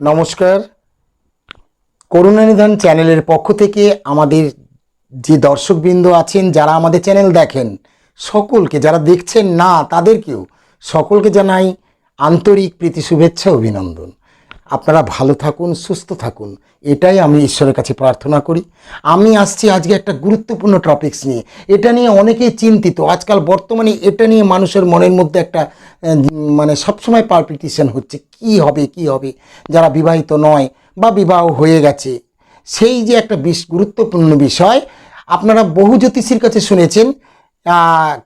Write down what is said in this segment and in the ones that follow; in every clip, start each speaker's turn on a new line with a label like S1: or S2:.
S1: নমস্কার। করুণানিধান চ্যানেলের পক্ষ থেকে আমাদের যে দর্শকবৃন্দ আছেন, যারা আমাদের চ্যানেল দেখেন, সকলকে, যারা দেখছেন না, তাদেরকেও সকলকে জানাই আন্তরিক প্রীতি, শুভেচ্ছা, অভিনন্দন। আপনারা ভালো থাকুন, সুস্থ থাকুন। এটাই আমি ঈশ্বরের কাছে প্রার্থনা করি। আমি আসছি আজকে একটা গুরুত্বপূর্ণ টপিকস নিয়ে। এটা নিয়ে অনেকেই চিন্তিত। আজকাল বর্তমানে এটা নিয়ে মানুষের মনের মধ্যে একটা মানে সবসময় পালপিটিশন হচ্ছে, কি হবে কি হবে? যারা বিবাহিত নয় বা বিবাহ হয়ে গেছে, সেই যে একটা বিশ, গুরুত্বপূর্ণ বিষয়, আপনারা বহু জ্যোতিষীর কাছে শুনেছেন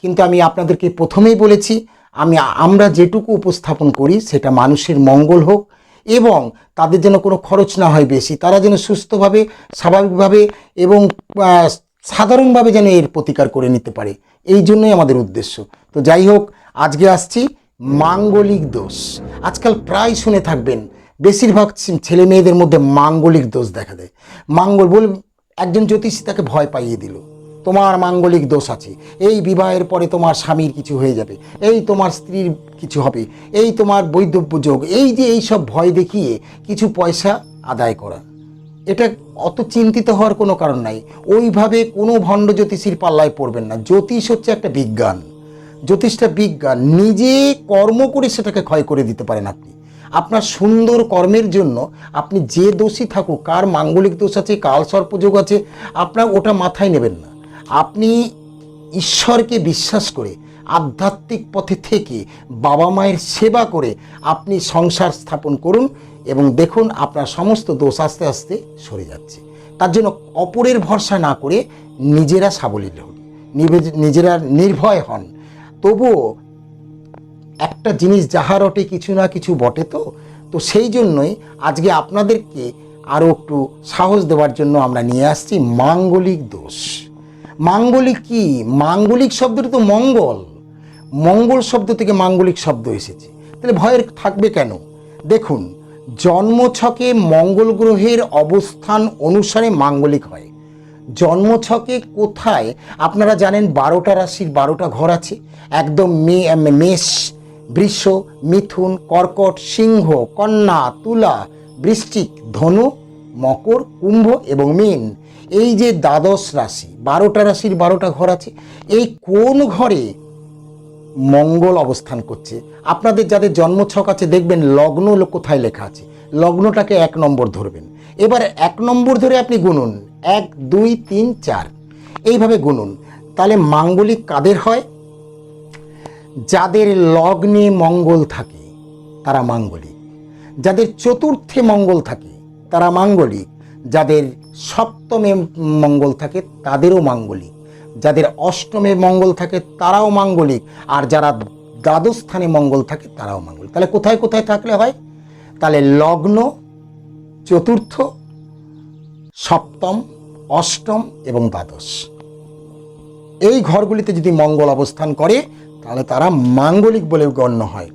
S1: কিন্তু আমি আপনাদেরকে প্রথমেই বলেছি, আমি, আমরা যেটুকু উপস্থাপন করি, সেটা মানুষের মঙ্গল হোক এবং তাদের যেন কোনো খরচ না হয় বেশি, তারা যেন সুস্থভাবে, স্বাভাবিকভাবে এবং সাধারণভাবে যেন এর প্রতিকার করে নিতে পারে। এই জন্যই আমাদের উদ্দেশ্য। তো যাই হোক, আজকে আসছি মাঙ্গলিক দোষ। আজকাল প্রায় শুনে থাকবেন, বেশিরভাগ ছেলে মেয়েদের মধ্যে মাঙ্গলিক দোষ দেখা দেয়। মাঙ্গল বল একজন জ্যোতিষী তাকে ভয় পাইয়ে দিল। তোমার মাঙ্গলিক দোষ আছে। এই বিবাহের পরে তোমার স্বামীর কিছু হয়ে যাবে। এই তোমার স্ত্রীর কিছু হবে। এই তোমার বৈধব্য যোগ। এই যে এই সব ভয় দেখিয়ে কিছু পয়সা আদায় করা। এটা অত চিন্তিত হওয়ার কোনো কারণ নাই। ওইভাবে কোনো ভণ্ড জ্যোতিষীর পাল্লায় পড়বেন না। জ্যোতিষ হচ্ছে একটা বিজ্ঞান। জ্যোতিষটা বিজ্ঞান। নিজে কর্ম করে সেটাকে ক্ষয় করে দিতে পারেন আপনি। আপনার সুন্দর কর্মের জন্য আপনি যে দোষী থাকুক, কার মাঙ্গলিক দোষ আছে, কাল সর্পযোগ আছে, আপনার ওটা মাথায় নেবেন না। আপনি ঈশ্বরকে বিশ্বাস করে, আধ্যাত্মিক পথে থেকে বাবা মায়ের সেবা করে আপনি সংসার স্থাপন করুন এবং দেখুন আপনার সমস্ত দোষ আস্তে আস্তে সরে যাচ্ছে। তার জন্য অপরের ভরসা না করে নিজেরা সাবলীল হন নিজেরা নির্ভয় হন। তবুও একটা জিনিস যাহা রটে কিছু না কিছু বটে তো তো সেই জন্যই আজকে আপনাদেরকে আরও একটু সাহস দেওয়ার জন্য আমরা নিয়ে আসছি মাঙ্গলিক দোষ। মাঙ্গলিক কি? মাঙ্গলিক শব্দটা তো মঙ্গল। মঙ্গল শব্দ থেকে মাঙ্গলিক শব্দ এসেছে। তাহলে ভয়ের থাকবে কেন? দেখুন, জন্মছকে মঙ্গল গ্রহের অবস্থান অনুসারে মাঙ্গলিক হয়। জন্মছকে কোথায়? আপনারা জানেন বারোটা রাশির বারোটা ঘর আছে। একদম মে মেষ, বৃষ, মিথুন, কর্কট, সিংহ, কন্যা, তুলা, বৃশ্চিক, ধনু, মকর, কুম্ভ এবং মীন। এই যে দ্বাদশ রাশি, বারোটা রাশির বারোটা ঘর আছে, এই কোন ঘরে মঙ্গল অবস্থান করছে? আপনাদের যাদের জন্মছক আছে, দেখবেন লগ্ন কোথায় লেখা আছে। লগ্নটাকে এক নম্বর ধরবেন। এবার এক নম্বর ধরে আপনি গুনুন। এক, দুই, তিন, চার। এইভাবে গুনুন। তাহলে মাঙ্গলিক কাদের হয়? যাদের লগ্নে মঙ্গল থাকে, তারা মাঙ্গলিক। যাদের চতুর্থে মঙ্গল থাকে, তারা মাঙ্গলিক। যাদের সপ্তমে মঙ্গল থাকে তাদেরও মাঙ্গলিক। যাদের অষ্টমে মঙ্গল থাকে তারাও মাঙ্গলিক। আর যারা দ্বাদশ স্থানে মঙ্গল থাকে তারাও মাঙ্গলিক। তাহলে কোথায় কোথায় থাকলে হয়? তাহলে লগ্ন, চতুর্থ, সপ্তম, অষ্টম এবং দ্বাদশ। এই ঘরগুলিতে যদি মঙ্গল অবস্থান করে, তাহলে তারা মাঙ্গলিক বলে গণ্য হয়।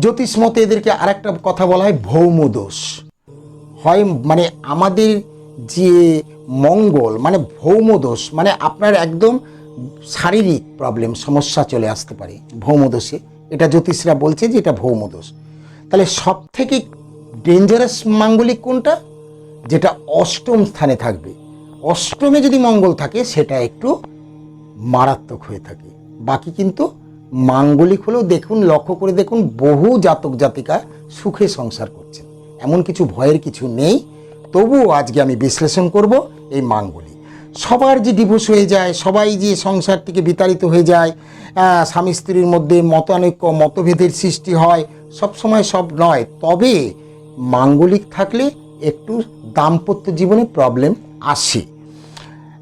S1: জ্যোতিষ মতে এদেরকে আরেকটা কথা বলা হয় ভৌম দোষ হয় মানে আমাদের যে মঙ্গল মানে ভৌমদোষ মানে আপনার একদম শারীরিক প্রবলেম সমস্যা চলে আসতে পারে ভৌমদোষে। এটা জ্যোতিষরা বলছে যে এটা ভৌমদোষ। তাহলে সব থেকে ডেঞ্জারাস মাঙ্গলিক কোনটা? যেটা অষ্টম স্থানে থাকবে। অষ্টমে যদি মঙ্গল থাকে, সেটা একটু মারাত্মক হয়ে থাকে। বাকি কিন্তু মাঙ্গলিক হলেও দেখুন, লক্ষ্য করে দেখুন, বহু জাতক জাতিকা সুখে সংসার করছেন। এমন কিছু ভয়ের কিছু নেই। তবুও আজকে আমি বিশ্লেষণ করব এই মাঙ্গলিক। সবার যে ডিভোর্স হয়ে যায়, সবাই যে সংসার থেকে বিতাড়িত হয়ে যায় স্বামী স্ত্রীর মধ্যে মতানৈক্য, মতভেদের সৃষ্টি হয়, সব সময় সব নয়। তবে মাঙ্গলিক থাকলে একটু দাম্পত্য জীবনে প্রবলেম আসে।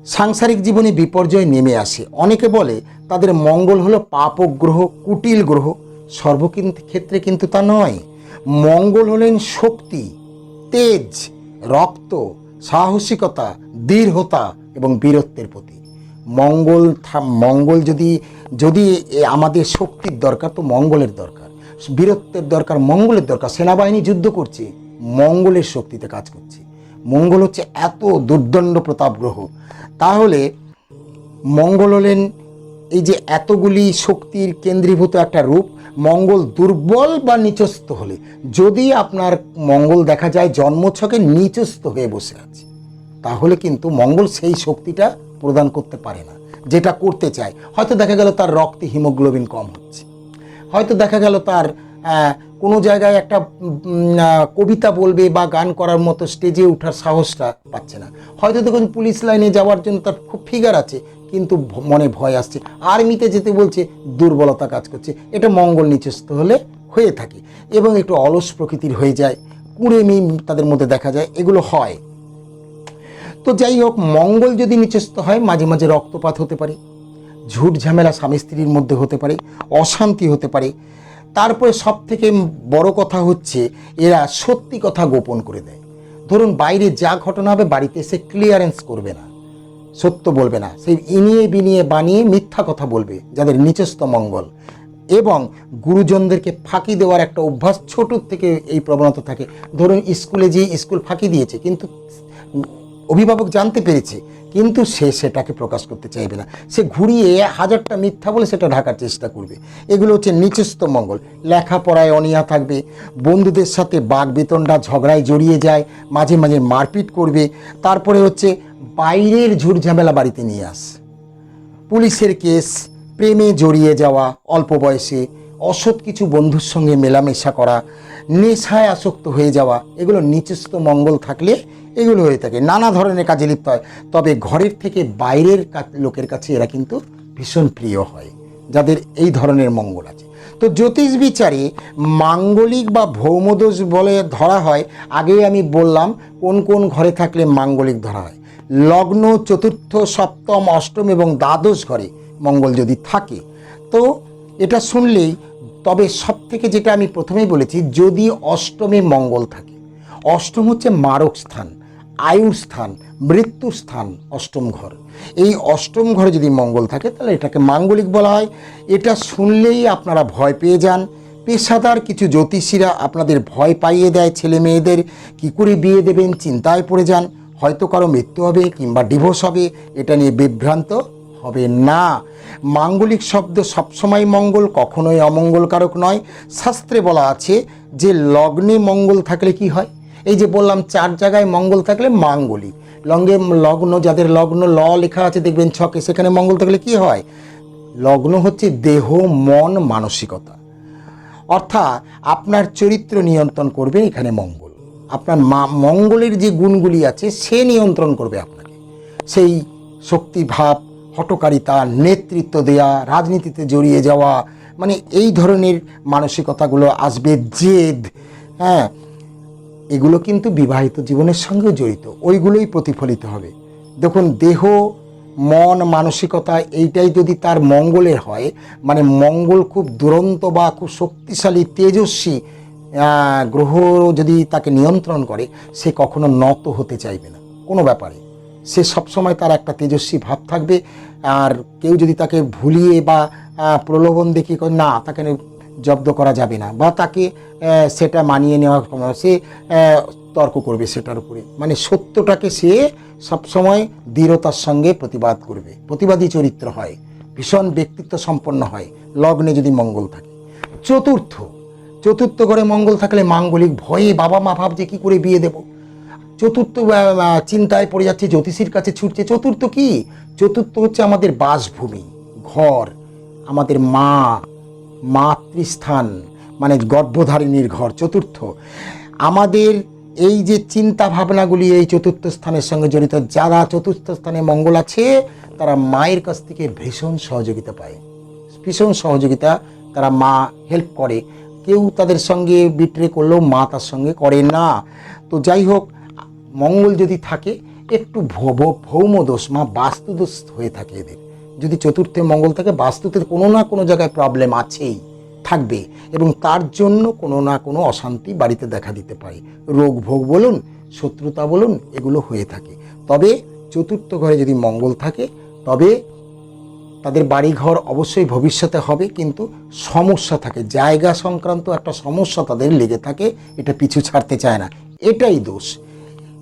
S1: সাংসারিক জীবনে বিপর্যয় নেমে আসে। অনেকে বলে তাদের মঙ্গল হলো পাপক গ্রহ কুটিল গ্রহ। সর্বকিন্ত ক্ষেত্রে কিন্তু তা নয়। মঙ্গল হলেন শক্তি, তেজ, রক্ত, সাহসিকতা, দৃঢ়তা এবং বীরত্বের প্রতীক। মঙ্গল মঙ্গল যদি যদি আমাদের শক্তির দরকার, তো মঙ্গলের দরকার। বীরত্বের দরকার, মঙ্গলের দরকার। সেনাবাহিনী যুদ্ধ করছে, মঙ্গলের শক্তিতে কাজ করছে। মঙ্গল হচ্ছে এত দুর্দণ্ড প্রতাপ গ্রহ। তাহলে মঙ্গল হলেন এই যে এতগুলি শক্তির কেন্দ্রীভূত একটা রূপ, মঙ্গল দুর্বল বা নিচস্থ হলে, যদি আপনার মঙ্গল দেখা যায় জন্মছকে নিচস্থ হয়ে বসে আছে, তাহলে কিন্তু মঙ্গল সেই শক্তিটা প্রদান করতে পারে না, যেটা করতে চায়। হয়তো দেখা গেল তার রক্তে হিমোগ্লোবিন কম হচ্ছে। হয়তো দেখা গেল তার কোনো জায়গায় একটা কবিতা বলবে বা গান করার মতো স্টেজে ওঠার সাহসটা পাচ্ছে না। হয়তো দেখুন পুলিশ লাইনে যাওয়ার জন্য তার খুব ফিগার আছে কিন্তু মনে ভয় আসছে। আর্মিতে যেতে বলছে, দুর্বলতা কাজ করছে। এটা মঙ্গল নিচস্থ হলে হয়ে থাকে এবং একটু অলস প্রকৃতির হয়ে যায়। কুড়েমি তাদের মধ্যে দেখা যায়, এগুলো হয়। তো যাই হোক, মঙ্গল যদি নিচস্থ হয়, মাঝে মাঝে রক্তপাত হতে পারে, ঝুট ঝামেলা স্বামী স্ত্রীর মধ্যে হতে পারে, অশান্তি হতে পারে। তারপরে সব থেকে বড় কথা হচ্ছে, এরা সত্যি কথা গোপন করে দেয়। ধরুন, বাইরে যা ঘটনা হবে, বাড়িতে এসে ক্লিয়ারেন্স করবে না। সত্য বলবে না। সেই ইনিয়ে বিনিয়ে বানিয়ে মিথ্যা কথা বলবে, যাদের নিচস্ত মঙ্গল। এবং গুরুজনদেরকে ফাঁকি দেওয়ার একটা অভ্যাস ছোটোর থেকে এই প্রবণতা থাকে। ধরুন, স্কুলে যেয়ে স্কুল ফাঁকি দিয়েছে, কিন্তু অভিভাবক জানতে পেরেছে কিন্তু সে সেটাকে প্রকাশ করতে চাইবে না। সে ঘুরিয়ে হাজারটা মিথ্যা বলে সেটা ঢাকার চেষ্টা করবে। এগুলো হচ্ছে নিচস্থ মঙ্গল। লেখাপড়ায় অনীহা থাকবে, বন্ধুদের সাথে বাঘ বেতনটা ঝগড়ায় জড়িয়ে যায়, মাঝে মাঝে মারপিট করবে, তারপরে হচ্ছে বাইরের ঝুট ঝামেলা বাড়িতে নিয়ে আস। পুলিশের কেস, প্রেমে জড়িয়ে যাওয়া, অল্প বয়সে, অসৎ কিছু বন্ধুর সঙ্গে মেলামেশা করা নেশায় আসক্ত হয়ে যাওয়া, এগুলো নিচস্থ মঙ্গল থাকলে এগুলো হয়ে থাকে। নানা ধরনের কাজে লিপ্ত হয়। তবে ঘরের থেকে বাইরের লোকের কাছে এরা কিন্তু ভীষণ প্রিয় হয়, যাদের এই ধরনের মঙ্গল আছে। তো জ্যোতিষ বিচারে মাঙ্গলিক বা ভৌমদোষ বলে ধরা হয়, আগেই আমি বললাম কোন কোন ঘরে থাকলে মাঙ্গলিক ধরা হয়। লগ্ন, চতুর্থ, সপ্তম, অষ্টম এবং দ্বাদশ ঘরে মঙ্গল যদি থাকে, তো এটা শুনলেই তবে সব থেকে যেটা আমি প্রথমেই বলেছি, যদি অষ্টমে মঙ্গল থাকে, অষ্টম হচ্ছে মারক স্থান, আয়ুর স্থান, মৃত্যুর স্থান, অষ্টম ঘর। এই অষ্টম ঘরে যদি মঙ্গল থাকে, তাহলে এটাকে মাঙ্গলিক বলা হয়। এটা শুনলেই আপনারা ভয় পেয়ে যান। পেশাদার কিছু জ্যোতিষীরা আপনাদের ভয় পাইয়ে দেয় ছেলে মেয়েদের। কী করে বিয়ে দেবেন, চিন্তায় পড়ে যান। হয়তো কারও মৃত্যু হবে কিংবা ডিভোর্স হবে, এটা নিয়ে বিভ্রান্ত। হবে না। মাঙ্গলিক শব্দ সবসময় মঙ্গল, কখনোই অমঙ্গলকারক নয়। শাস্ত্রে বলা আছে, যে লগ্নে মঙ্গল থাকলে কি হয়? এই যে বললাম, চার জায়গায় মঙ্গল থাকলে মাঙ্গলিক লঙ্গে লগ্ন, যাদের লগ্ন ল লেখা আছে, দেখবেন ছকে সেখানে মঙ্গল থাকলে কি হয়? লগ্ন হচ্ছে দেহ, মন, মানসিকতা। অর্থাৎ আপনার চরিত্র নিয়ন্ত্রণ করবে এখানে মঙ্গল। আপনার মা, মঙ্গলের যে গুণগুলি আছে, সে নিয়ন্ত্রণ করবে আপনাকে। সেই শক্তিভাব হটকারিতা, নেতৃত্ব দেয়া, রাজনীতিতে জড়িয়ে যাওয়া মানে এই ধরনের মানসিকতাগুলো আসবে, জেদ হ্যাঁ এগুলো কিন্তু বিবাহিত জীবনের সঙ্গেও জড়িত, ওইগুলোই প্রতিফলিত হবে। দেখুন, দেহ, মন, মানসিকতা, এইটাই যদি তার মঙ্গলের হয় মানে মঙ্গল খুব দুরন্ত বা খুব শক্তিশালী, তেজস্বী গ্রহ যদি তাকে নিয়ন্ত্রণ করে, সে কখনো নত হতে চাইবে না, কোনো ব্যাপারে। সে সবসময় তার একটা তেজস্বী ভাব থাকবে। আর কেউ যদি তাকে ভুলিয়ে বা প্রলোভন দেখিয়ে না, তাকে জব্দ করা যাবে না। বা তাকে সেটা মানিয়ে নেওয়া সে তর্ক করবে সেটার উপরে। মানে সত্যটাকে সে সবসময় দৃঢ়তার সঙ্গে প্রতিবাদ করবে। প্রতিবাদী চরিত্র হয়, ভীষণ ব্যক্তিত্ব সম্পন্ন হয়, লগ্নে যদি মঙ্গল থাকে। চতুর্থ চতুর্থ ঘরে মঙ্গল থাকলে মাঙ্গলিক ভয়ে বাবা মা ভাবছে, কী করে বিয়ে দেব? চতুর্থ চিন্তায় পড়ে যাচ্ছে, জ্যোতিষীর কাছে ছুটছে। চতুর্থ কি? চতুর্থ হচ্ছে আমাদের বাসভূমি, ঘর, আমাদের মা, মাতৃস্থান মানে গর্ভধারিণীর ঘর, চতুর্থ। আমাদের এই যে চিন্তা ভাবনাগুলি এই চতুর্থ স্থানের সঙ্গে জড়িত, যারা চতুর্থ স্থানে মঙ্গল আছে, তারা মায়ের কাছ থেকে ভীষণ সহযোগিতা পায়। ভীষণ সহযোগিতা, তারা মা হেল্প করে। কেউ তাদের সঙ্গে বিট্রে করলেও মা তার সঙ্গে করে না। তো যাই হোক মঙ্গল যদি থাকে, একটু ভৌম দোষ, মা বাস্তুদোষ হয়ে থাকে এদের। যদি চতুর্থে মঙ্গল থাকে, বাস্তুতে কোনো না কোনো জায়গায় প্রবলেম আছেই, থাকবে এবং তার জন্য কোনো না কোনো অশান্তি বাড়িতে দেখা দিতে পারে। রোগ ভোগ বলুন, শত্রুতা বলুন, এগুলো হয়ে থাকে। তবে চতুর্থ ঘরে যদি মঙ্গল থাকে, তবে তাদের বাড়িঘর অবশ্যই ভবিষ্যতে হবে, কিন্তু সমস্যা থাকে। জায়গা সংক্রান্ত একটা সমস্যা তাদের লেগে থাকে, এটা পিছু ছাড়তে চায় না। এটাই দোষ।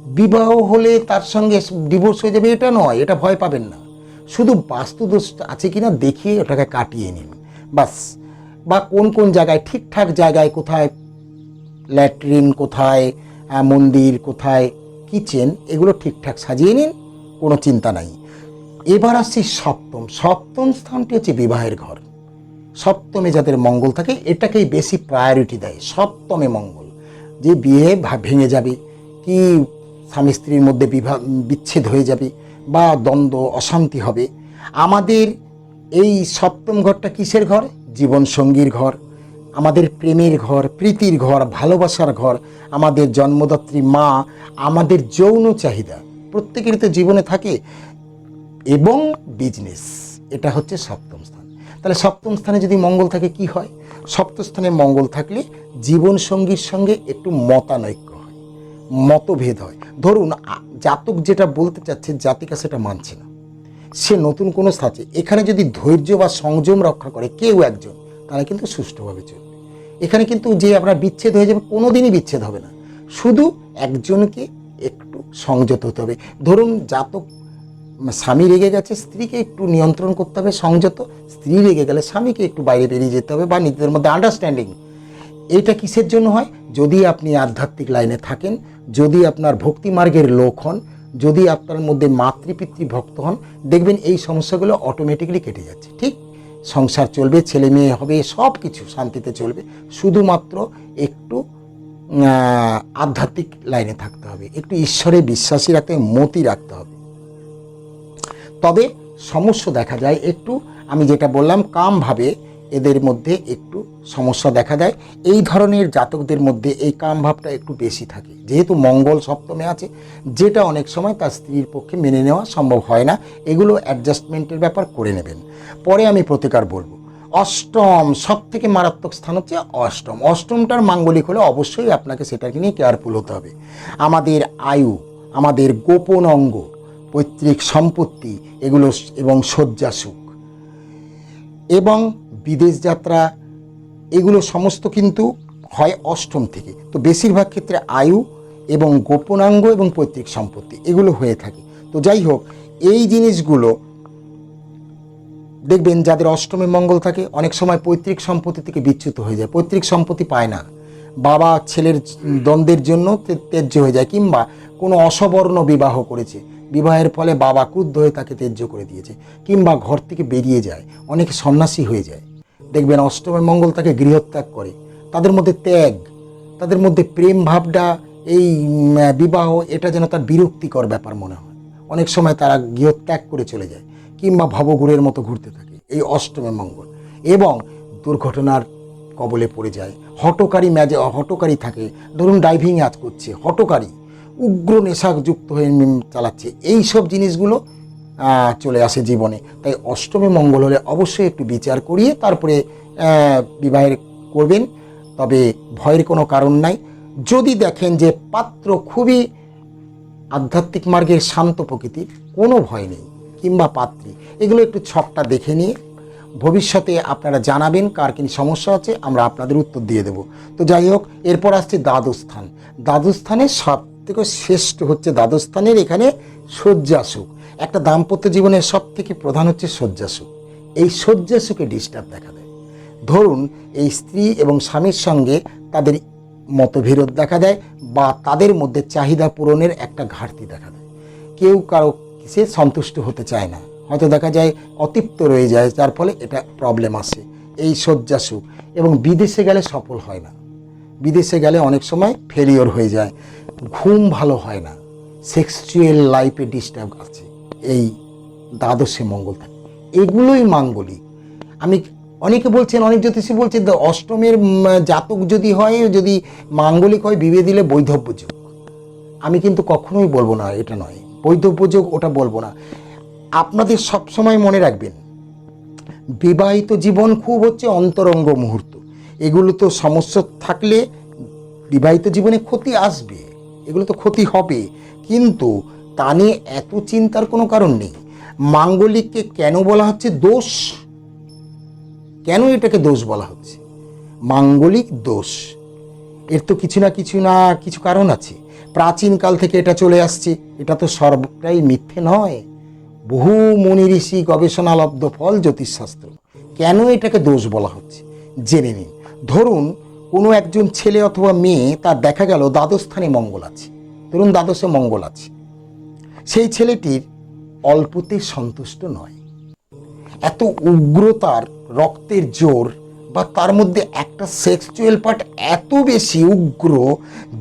S1: বিবাহ হলে তার সঙ্গে ডিভোর্স হয়ে যাবে, এটা নয়, এটা ভয় পাবেন না। শুধু বাস্তুদোষ আছে কিনা দেখিয়ে ওটাকে কাটিয়ে নিন। বাস, বা কোন কোন জায়গায়, ঠিকঠাক জায়গায় কোথায়, ল্যাট্রিন কোথায় মন্দির কোথায়, কিচেন, এগুলো ঠিকঠাক সাজিয়ে নিন, কোনো চিন্তা নাই। এবার আসছি সপ্তম। সপ্তম স্থানটি হচ্ছে বিবাহের ঘর। সপ্তমে যাদের মঙ্গল থাকে, এটাকেই বেশি প্রায়োরিটি দেয়। সপ্তমে মঙ্গল। যে বিয়ে ভেঙে যাবে, কি স্বামী স্ত্রীর মধ্যে বিভা বিচ্ছেদ হয়ে যাবে বা দ্বন্দ্ব, অশান্তি হবে। আমাদের এই সপ্তম ঘরটা কিসের ঘর? জীবন সঙ্গীর ঘর। আমাদের প্রেমের ঘর, প্রীতির ঘর, ভালোবাসার ঘর, আমাদের জন্মদাত্রী মা, আমাদের যৌন চাহিদা। প্রত্যেকেরই তো জীবনে থাকে। এবং বিজনেস এটা হচ্ছে সপ্তম স্থান। তাহলে সপ্তম স্থানে যদি মঙ্গল থাকে, কি হয়? সপ্তম স্থানে মঙ্গল থাকলে জীবন সঙ্গীর সঙ্গে একটু মতানৈক্য। মতভেদ হয়। ধরুন জাতক যেটা বলতে চাচ্ছে জাতিকা সেটা মানছে না। সে নতুন কোনো স্থানে এখানে যদি ধৈর্য বা সংযম রক্ষা করে কেউ একজন তাহলে কিন্তু সুষ্ঠুভাবে চলবে। এখানে কিন্তু যে আপনার বিচ্ছেদ হয়ে যাবে কোনো দিনই বিচ্ছেদ হবে না। শুধু একজনকে একটু সংযত হতে হবে। ধরুন, জাতক স্বামী রেগে গেছে, স্ত্রীকে একটু নিয়ন্ত্রণ করতে হবে সংযত, স্ত্রী রেগে গেলে স্বামীকে একটু বাইরে বেরিয়ে যেতে হবে বা নিজেদের মধ্যে আন্ডারস্ট্যান্ডিং এটা কিসের জন্য হয়? যদি আপনি আধ্যাত্মিক লাইনে থাকেন যদি আপনার ভক্তি মার্গের লোক হন, যদি আপনার মধ্যে মাতৃপিতৃ ভক্ত হন, দেখবেন এই সমস্যাগুলো অটোমেটিক্যালি কেটে যাচ্ছে, ঠিক? সংসার চলবে, ছেলে মেয়ে হবে সব কিছু শান্তিতে চলবে। শুধুমাত্র একটু আধ্যাত্মিক লাইনে থাকতে হবে, একটু ঈশ্বরে বিশ্বাসী রাখতে, মতি রাখতে হবে। তবে সমস্যা দেখা যায়, একটু, আমি যেটা বললাম, কামভাবে এদের মধ্যে একটু সমস্যা দেখা দেয়। এই ধরনের জাতকদের মধ্যে এই কামভাবটা একটু বেশি থাকে। যেহেতু মঙ্গল সপ্তমে আছে, যেটা অনেক সময় তার স্ত্রীর পক্ষে মেনে নেওয়া সম্ভব হয় না। এগুলো অ্যাডজাস্টমেন্টের ব্যাপার করে নেবেন। পরে আমি প্রতিকার বলব। অষ্টম সব থেকে মারাত্মক স্থান হচ্ছে অষ্টম। অষ্টমটার মাঙ্গলিক হলে অবশ্যই আপনাকে সেটাকে নিয়ে কেয়ারফুল হতে হবে। আমাদের আয়ু, আমাদের গোপন অঙ্গ, পৈতৃক সম্পত্তি, এগুলো এবং শয্যা সুখ এবং বিদেশ যাত্রা, এগুলো সমস্ত কিন্তু হয় অষ্টম থেকে। তো বেশিরভাগ ক্ষেত্রে আয়ু এবং গোপনাঙ্গ এবং পৈতৃক সম্পত্তি, এগুলো হয়ে থাকে। তো যাই হোক, এই জিনিসগুলো দেখবেন যাদের অষ্টমে মঙ্গল থাকে, অনেক সময় পৈতৃক সম্পত্তি থেকে বিচ্যুত হয়ে যায়। পৈতৃক সম্পত্তি পায় না। বাবা, ছেলের দ্বন্দ্বের জন্য ত্যায্য হয়ে যায়, কিংবা কোনো অসবর্ণ বিবাহ করেছে। বিবাহের ফলে বাবা ক্রুদ্ধ হয়ে তাকে ত্যায্য করে দিয়েছে, কিংবা ঘর থেকে বেরিয়ে যায়, অনেকে সন্ন্যাসী হয়ে যায়। দেখবেন অষ্টমে মঙ্গল তাকে গৃহত্যাগ করে। তাদের মধ্যে ত্যাগ, তাদের মধ্যে প্রেম ভাবটা এই বিবাহ, এটা যেন তার বিরক্তিকর ব্যাপার মনে হয়। অনেক সময় তারা গৃহত্যাগ করে চলে যায় কিংবা ভবঘুরের মতো ঘুরতে থাকে এই অষ্টমে মঙ্গল। এবং দুর্ঘটনার কবলে পড়ে যায়, হটকারী ম্যাজে, হটকারী থাকে। ধরুন ড্রাইভিং আজ করছে, হটকারী, উগ্র নেশাযুক্ত হয়ে চালাচ্ছে। এই সব জিনিসগুলো চলে আসে জীবনে। তাই অষ্টমে মঙ্গল হলে অবশ্যই একটু বিচার করিয়ে তারপরে বিবাহের করবেন। তবে ভয়ের কোনো কারণ নাই। যদি দেখেন যে পাত্র খুবই আধ্যাত্মিক মার্গের শান্ত প্রকৃতির কোনো ভয় নেই, কিংবা পাত্রী, এগুলো একটু ছকটা দেখে নিয়ে ভবিষ্যতে আপনারা জানাবেন কার কি সমস্যা আছে, আমরা আপনাদের উত্তর দিয়ে দেব। তো যাই হোক, এরপর আসছে দ্বাদস্থান। দ্বাদস্থানের সব থেকে শ্রেষ্ঠ হচ্ছে দ্বাদস্থানের এখানে শয্যাসুখ একটা দাম্পত্য জীবনের সব থেকে প্রধান হচ্ছে শয্যাসুখ। এই শয্যাসুখে ডিস্টার্ব দেখা দেয়। ধরুন, এই স্ত্রী এবং স্বামীর সঙ্গে তাদের মতবিরোধ দেখা দেয় বা তাদের মধ্যে চাহিদা পূরণের একটা ঘাটতি দেখা দেয়। কেউ কারও সে সন্তুষ্ট হতে চায় না। হয়তো দেখা যায় অতৃপ্ত রয়ে যায়, যার ফলে এটা প্রবলেম আসে। এই শয্যা সুখ এবং বিদেশে গেলে সফল হয় না। বিদেশে গেলে অনেক সময় ফেলিওর হয়ে যায়। ঘুম ভালো হয় না। সেক্সুয়াল লাইফে ডিস্টার্ব আছে। এই দ্বাদশে মঙ্গল থাকে। এগুলোই মাঙ্গলিক। আমি অনেকে বলছেন, অনেক জ্যোতিষী বলছে যে অষ্টমের জাতক যদি হয়, যদি মাঙ্গলিক হয় বিবে দিলে বৈধব্য যোগ। আমি কিন্তু কখনোই বলব না, এটা নয়। বৈধব্য যোগ, ওটা বলব না। আপনাদের সব সময় মনে রাখবেন, বিবাহিত জীবন খুব হচ্ছে অন্তরঙ্গ মুহূর্ত। এগুলো তো সমস্যা থাকলে বিবাহিত জীবনে ক্ষতি আসবে। এগুলো তো ক্ষতি হবে। কিন্তু তা নিয়ে এত চিন্তার কোনো কারণ নেই। মাঙ্গলিককে কেন বলা হচ্ছে দোষ? কেন এটাকে দোষ বলা হচ্ছে? মাঙ্গলিক দোষ। এর তো কিছু না কিছু না কিছু কারণ আছে। প্রাচীনকাল থেকে এটা চলে আসছে। এটা তো সর্বটাই মিথ্যে নয়। বহু মনি ঋষি গবেষণালব্ধ ফল জ্যোতিষশাস্ত্র। কেন এটাকে দোষ বলা হচ্ছে? জেনে নিন। ধরুন, কোনো একজন ছেলে অথবা মেয়ে, তার দেখা গেল দ্বাদশ স্থানে মঙ্গল আছে। ধরুন দ্বাদশে মঙ্গল আছে। সেই ছেলেটির অল্পতে সন্তুষ্ট নয়। এত উগ্রতার রক্তের জোর বা তার মধ্যে একটা সেক্সুয়াল পার্ট এত বেশি উগ্র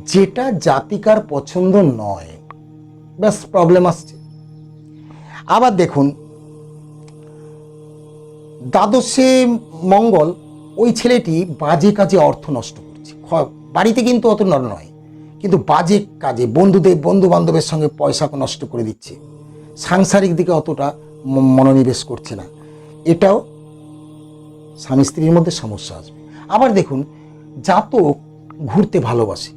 S1: যেটা জাতিকার পছন্দ নয়। ব্যাস প্রবলেম আসছে। আবার দেখুন, দ্বাদশে মঙ্গল ওই ছেলেটি বাজে কাজে অর্থ নষ্ট করছে। বাড়িতে কিন্তু অত নয়। কিন্তু বাজে কাজে বন্ধুদের বন্ধু বান্ধবের সঙ্গে পয়সা নষ্ট করে দিচ্ছে। সাংসারিক দিকে অতটা মনোনিবেশ করছে না। এটাও স্বামী স্ত্রীর মধ্যে সমস্যা আসবে। আবার দেখুন, জাতক ঘুরতে ভালোবাসে।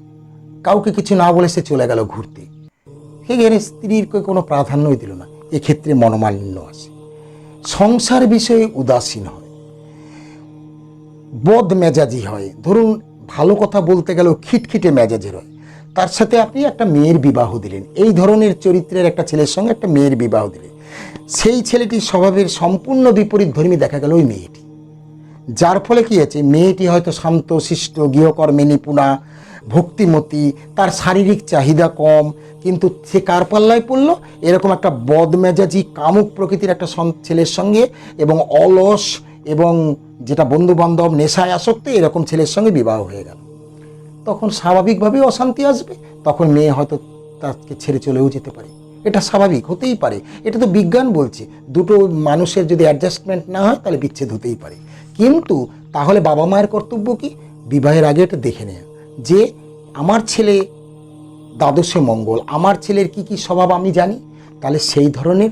S1: কাউকে কিছু না বলে সে চলে গেল ঘুরতে। সেখানে স্ত্রীর কে কোনো প্রাধান্যই দিল না। এক্ষেত্রে মনোমালিন্য আসে। সংসার বিষয়ে উদাসীন হয়। বদ মেজাজি হয়। ধরুন, ভালো কথা বলতে গেলেও খিটখিটে মেজাজের হয় তার সাথে আপনি একটা মেয়ের বিবাহ দিলেন। এই ধরনের চরিত্রের একটা ছেলের সঙ্গে একটা মেয়ের বিবাহ দিলেন। সেই ছেলেটির স্বভাবের সম্পূর্ণ বিপরীত ধর্মী দেখা গেল ওই মেয়েটি। যার ফলে কি হয়েছে? মেয়েটি হয়তো শান্ত, শিষ্ট, গৃহকর্মে নিপুণা, ভক্তিমতি, তার শারীরিক চাহিদা কম, কিন্তু সে কার পাল্লায় পড়ল? এরকম একটা বদমেজাজি, কামুক প্রকৃতির একটা ছেলের সঙ্গে এবং অলস এবং যেটা বন্ধু বান্ধব নেশায় আসক্ত, এরকম ছেলের সঙ্গে বিবাহ হয়ে গেল। তখন স্বাভাবিকভাবেই অশান্তি আসবে, তখন মেয়ে হয়তো তাকে ছেড়ে চলেও যেতে পারে। এটা স্বাভাবিক, হতেই পারে। এটা তো বিজ্ঞান বলছে, দুটো মানুষের যদি অ্যাডজাস্টমেন্ট না হয়, তাহলে বিচ্ছেদ হতেই পারে। কিন্তু তাহলে বাবা মায়ের কর্তব্য কি? বিবাহের আগে এটা দেখে নেওয়া যে আমার ছেলে দ্বাদশে মঙ্গল, আমার ছেলের কি কি স্বভাব আমি জানি? তাহলে সেই ধরনের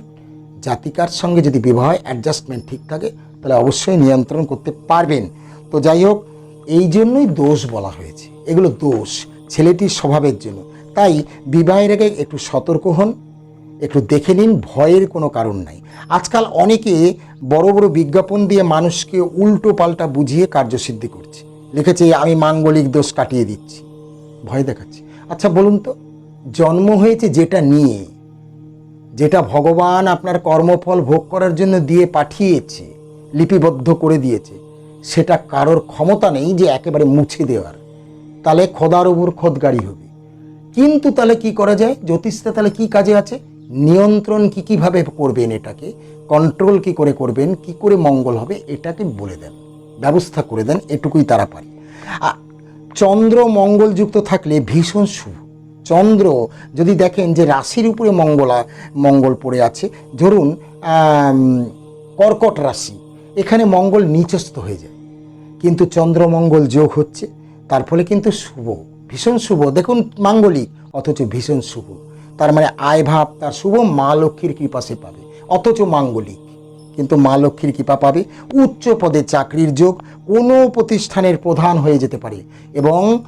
S1: জাতিকার সঙ্গে যদি বিবাহ অ্যাডজাস্টমেন্ট ঠিক থাকে, তাহলে অবশ্যই নিয়ন্ত্রণ করতে পারবেন। তো যাই হোক এই জন্যই দোষ বলা হয়েছে। এগুলো দোষ, ছেলেটির স্বভাবের জন্য। তাই বিবাহের আগে একটু সতর্ক হন, একটু দেখে নিন, ভয়ের কোনো কারণ নাই। আজকাল অনেকে বড় বড় বিজ্ঞাপন দিয়ে মানুষকে উল্টো পাল্টা বুঝিয়ে কার্যসিদ্ধি করছে। লিখেছে, আমি মাঙ্গলিক দোষ কাটিয়ে দিচ্ছি। ভয় দেখাচ্ছি। আচ্ছা বলুন তো, জন্ম হয়েছে যেটা নিয়ে, যেটা ভগবান আপনার কর্মফল ভোগ করার জন্য দিয়ে পাঠিয়েছে, লিপিবদ্ধ করে দিয়েছে সেটা কারোর ক্ষমতা নেই যে একেবারে মুছে দেওয়ার। তাহলে খোদার উপর খোদগাড়ি হবে। কিন্তু তাহলে কি করা যায়? জ্যোতিষটা তাহলে কি কাজে আছে? নিয়ন্ত্রণ কি কীভাবে করবেন এটাকে? কন্ট্রোল কি করে করবেন? কি করে মঙ্গল হবে? এটাকে বলে দেন। ব্যবস্থা করে দেন, এটুকুই তারা পারে। চন্দ্র মঙ্গলযুক্ত থাকলে ভীষণ শুভ। চন্দ্র যদি দেখেন যে রাশির উপরে মঙ্গলা, মঙ্গল পড়ে আছে, ধরুন কর্কট রাশি। এখানে মঙ্গল নিচস্থ হয়ে যায়। কিন্তু চন্দ্রমঙ্গল যোগ হচ্ছে, তার ফলে কিন্তু শুভ, ভীষণ শুভ। দেখুন মাঙ্গলিক, অথচ ভীষণ শুভ। তার মানে আয় ভাব, তার শুভ মা লক্ষ্মীর কৃপা সে পাবে। অথচ মাঙ্গলিক, কিন্তু মা লক্ষ্মীর কৃপা পাবে। উচ্চ পদে চাকরির যোগ কোনো প্রতিষ্ঠানের প্রধান হয়ে যেতে পারে। এবং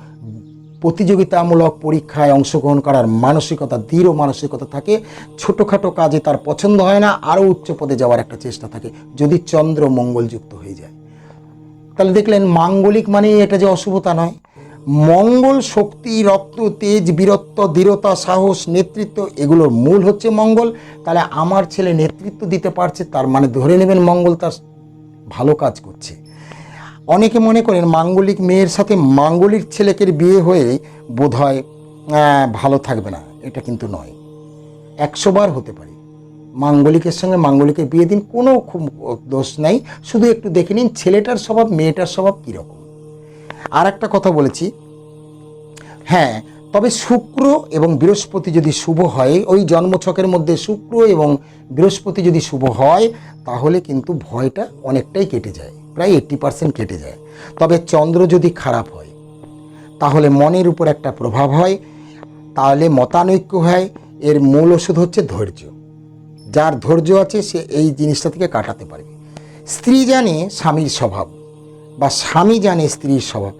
S1: প্রতিযোগিতামূলক পরীক্ষায় অংশগ্রহণ করার মানসিকতা, দৃঢ় মানসিকতা থাকে। ছোটোখাটো কাজে তার পছন্দ হয় না, আরও উচ্চ পদে যাওয়ার একটা চেষ্টা থাকে, যদি চন্দ্র মঙ্গলযুক্ত হয়ে যায়। তাহলে দেখলেন, মাঙ্গলিক মানে এটা যে অশুভতা নয়। মঙ্গল শক্তি রক্ত তেজ, বীরত্ব, দৃঢ়তা, সাহস, নেতৃত্ব, এগুলোর মূল হচ্ছে মঙ্গল। তাহলে আমার ছেলে নেতৃত্ব দিতে পারছে, তার মানে ধরে নেবেন মঙ্গল তার ভালো কাজ করছে। অনেকে মনে করেন মাঙ্গলিক মেয়ের সাথে মাঙ্গলিক ছেলেকের বিয়ে হয়ে বোধহয় ভালো থাকবে না। এটা কিন্তু নয়। একশো বার হতে পারে। মাঙ্গলিকের সঙ্গে মাঙ্গলিকের বিয়ে দিন, কোনো খুব দোষ নাই। শুধু একটু দেখে নিন ছেলেটার স্বভাব, মেয়েটার স্বভাব কীরকম। আর একটা কথা বলেছি। হ্যাঁ তবে শুক্র এবং বৃহস্পতি যদি শুভ হয়, ওই জন্মছকের মধ্যে শুক্র এবং বৃহস্পতি যদি শুভ হয়, তাহলে কিন্তু ভয়টা অনেকটাই কেটে যায়। প্রায় এইট্টি পার্সেন্ট কেটে যায়। তবে চন্দ্র যদি খারাপ হয়, তাহলে মনের উপর একটা প্রভাব হয়, তাহলে মতানৈক্য হয়, এর মূল ওষুধ হচ্ছে ধৈর্য। যার ধৈর্য আছে, সে এই জিনিসটা থেকে কাটাতে পারবে। স্ত্রী জানে স্বামীর স্বভাব, বা স্বামী জানে স্ত্রীর স্বভাব।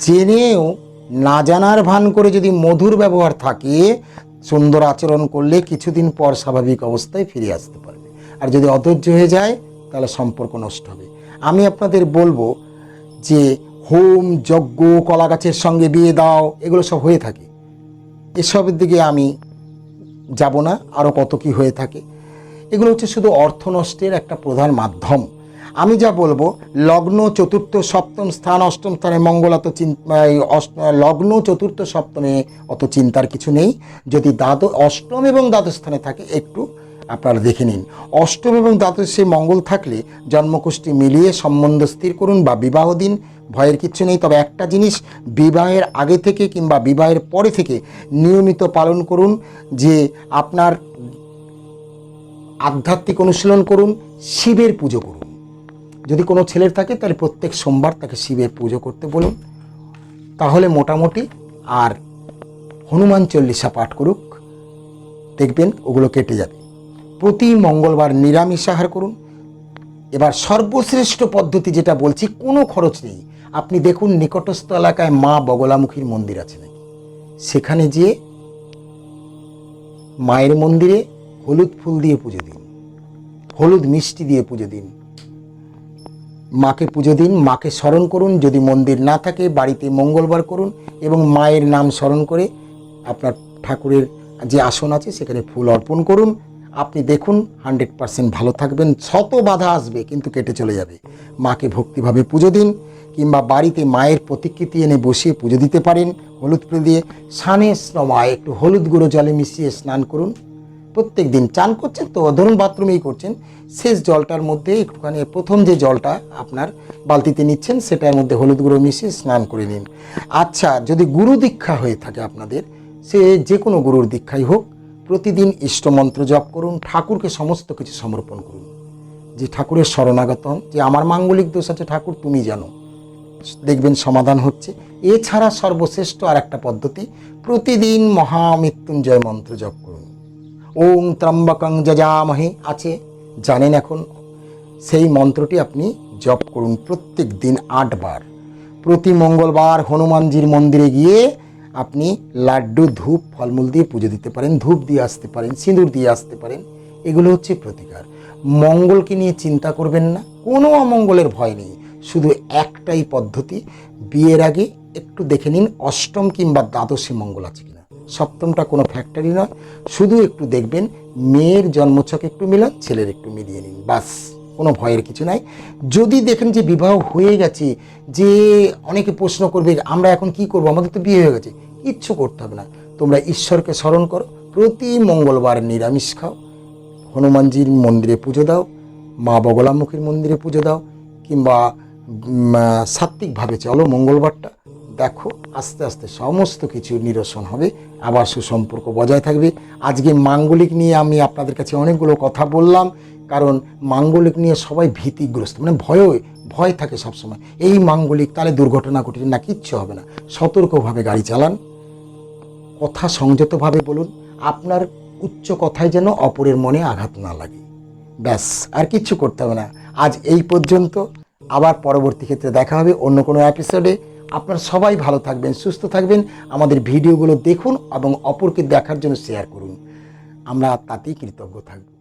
S1: জেনেও না জানার ভান করে যদি মধুর ব্যবহার থাকে, সুন্দর আচরণ করলে কিছুদিন পর স্বাভাবিক অবস্থায় ফিরে আসতে পারবে। আর যদি অধৈর্য হয়ে যায়, তাহলে সম্পর্ক নষ্ট হবে। আমি আপনাদের বলব যে হোম, যজ্ঞ কলা গাছের সঙ্গে বিয়ে দাও, এগুলো সব হয়ে থাকে। এসবের দিকে আমি যাব না আরও কত কি হয়ে থাকে। এগুলো হচ্ছে শুধু অর্থনষ্টের একটা প্রধান মাধ্যম। আমি যা বলব, লগ্ন, চতুর্থ, সপ্তম স্থান, অষ্টম স্থানে মঙ্গল অত লগ্ন, চতুর্থ, সপ্তমে অত চিন্তার কিছু নেই। যদি দ্বাদ অষ্টম এবং দ্বাদশ স্থানে থাকে, একটু আপনারা দেখে নিন। অষ্টম এবং দ্বাদশে মঙ্গল থাকলে জন্মকুষ্টি মিলিয়ে সম্বন্ধ স্থির করুন বা বিবাহ দিন। ভয়ের কিচ্ছু নেই, তবে একটা জিনিস বিবাহের আগে থেকে কিংবা বিবাহের পরে থেকে নিয়মিত পালন করুন, যে আপনার আধ্যাত্মিক অনুশীলন করুন, শিবের পুজো করুন। যদি কোনো ছেলের থাকে, তাহলে প্রত্যেক সোমবার তাকে শিবের পুজো করতে বলুন। তাহলে মোটামুটি আর হনুমান চল্লিশা পাঠ করুক। দেখবেন ওগুলো কেটে যাবে। প্রতি মঙ্গলবার নিরামিষ আহার করুন। এবার সর্বশ্রেষ্ঠ পদ্ধতি যেটা বলছি, কোনো খরচ নেই। আপনি দেখুন, নিকটস্থ এলাকায় মা বগলামুখীর মন্দির আছে নাকি? সেখানে যেয়ে মায়ের মন্দিরে হলুদ ফুল দিয়ে পুজো দিন। হলুদ মিষ্টি দিয়ে পুজো দিন। মাকে পুজো দিন, মাকে স্মরণ করুন। যদি মন্দির না থাকে, বাড়িতে মঙ্গলবার করুন এবং মায়ের নাম স্মরণ করে আপনার ঠাকুরের যে আসন আছে, সেখানে ফুল অর্পণ করুন। আপনি দেখুন, হান্ড্রেড পারসেন্ট ভালো থাকবেন শত বাধা আসবে কিন্তু কেটে চলে যাবে। মাকে ভক্তিভাবে পুজো দিন, কিংবা বাড়িতে মায়ের প্রতিকৃতি এনে বসিয়ে পুজো দিতে পারেন, হলুদ ফুল দিয়ে স্নানে স্নমায় একটু হলুদ গুঁড়ো জলে মিশিয়ে স্নান করুন। প্রত্যেক দিন চান করছেন তো, ধরুন বাথরুমেই করছেন, শেষ জলটার মধ্যে একটুখানি, প্রথম যে জলটা আপনার বালতিতে নিচ্ছেন, সেটার মধ্যে হলুদ গুঁড়ো মিশিয়ে স্নান করে নিন। আচ্ছা যদি গুরু দীক্ষা হয়ে থাকে আপনাদের, সে যে কোনো গুরুর দীক্ষাই হোক প্রতিদিন ইষ্টমন্ত্র জপ করুন, ঠাকুরকে সমস্ত কিছু সমর্পণ করুন। যে ঠাকুরের শরণাগত যে আমার মাঙ্গলিক দোষ আছে ঠাকুর, তুমি জানো। দেখবেন সমাধান হচ্ছে। এছাড়া সর্বশ্রেষ্ঠ আর একটা পদ্ধতি, প্রতিদিন মহামৃত্যুঞ্জয় মন্ত্র জপ করুন। ওং ত্রম্বকং যজামহে, আছে, জানেন এখন। সেই মন্ত্রটি আপনি জপ করুন প্রত্যেক দিন আটবার। প্রতি মঙ্গলবার হনুমানজির মন্দিরে গিয়ে আপনি লাড্ডু, ধূপ, ফলমূল দিয়ে পুজো দিতে পারেন, ধূপ দিয়ে আসতে পারেন, সিঁদুর দিয়ে আসতে পারেন, এগুলো হচ্ছে প্রতিকার। মঙ্গলকে নিয়ে চিন্তা করবেন না, কোনো অমঙ্গলের ভয় নেই, শুধু একটাই পদ্ধতি, বিয়ের আগে একটু দেখে নিন অষ্টম কিংবা দ্বাদশী মঙ্গল আছে কিনা। সপ্তমটা কোনো ফ্যাক্টরি নয়, শুধু একটু দেখবেন মেয়ের জন্মছক একটু মিলান, ছেলের একটু মিলিয়ে নিন, বাস। কোনো ভয়ের কিছু নাই। যদি দেখেন যে বিবাহ হয়ে গেছে, যে অনেকে প্রশ্ন করবে, আমরা এখন কি করব? আমাদের তো বিয়ে হয়ে গেছে। কিচ্ছু করতে হবে না। তোমরা ঈশ্বরকে স্মরণ করো। প্রতি মঙ্গলবার নিরামিষ খাও। হনুমানজির মন্দিরে পুজো দাও। মা বগলামুখীর মন্দিরে পুজো দাও। কিংবা সাত্ত্বিকভাবে চলো মঙ্গলবারটা। দেখো, আস্তে আস্তে সমস্ত কিছু নিরসন হবে, আবার সুসম্পর্ক বজায় থাকবে। আজকে মাঙ্গলিক নিয়ে আমি আপনাদের কাছে অনেকগুলো কথা বললাম, কারণ মাঙ্গলিক নিয়ে সবাই ভীতিগ্রস্ত মানে ভয় ভয় থাকে সবসময়। এই মাঙ্গলিক তাহলে দুর্ঘটনা ঘটে না, কিচ্ছু হবে না। সতর্কভাবে গাড়ি চালান, কথা সংযতভাবে বলুন, আপনার উচ্চ কথায় যেন অপরের মনে আঘাত না লাগে। ব্যাস, আর কিচ্ছু করতে হবে না। আজ এই পর্যন্ত, আবার পরবর্তী ক্ষেত্রে দেখা হবে অন্য কোনো এপিসোডে আপনারা সবাই ভালো থাকবেন, সুস্থ থাকবেন। আমাদের ভিডিওগুলো দেখুন এবং অপরকে দেখার জন্য শেয়ার করুন। আমরা তাতেই কৃতজ্ঞ থাকব।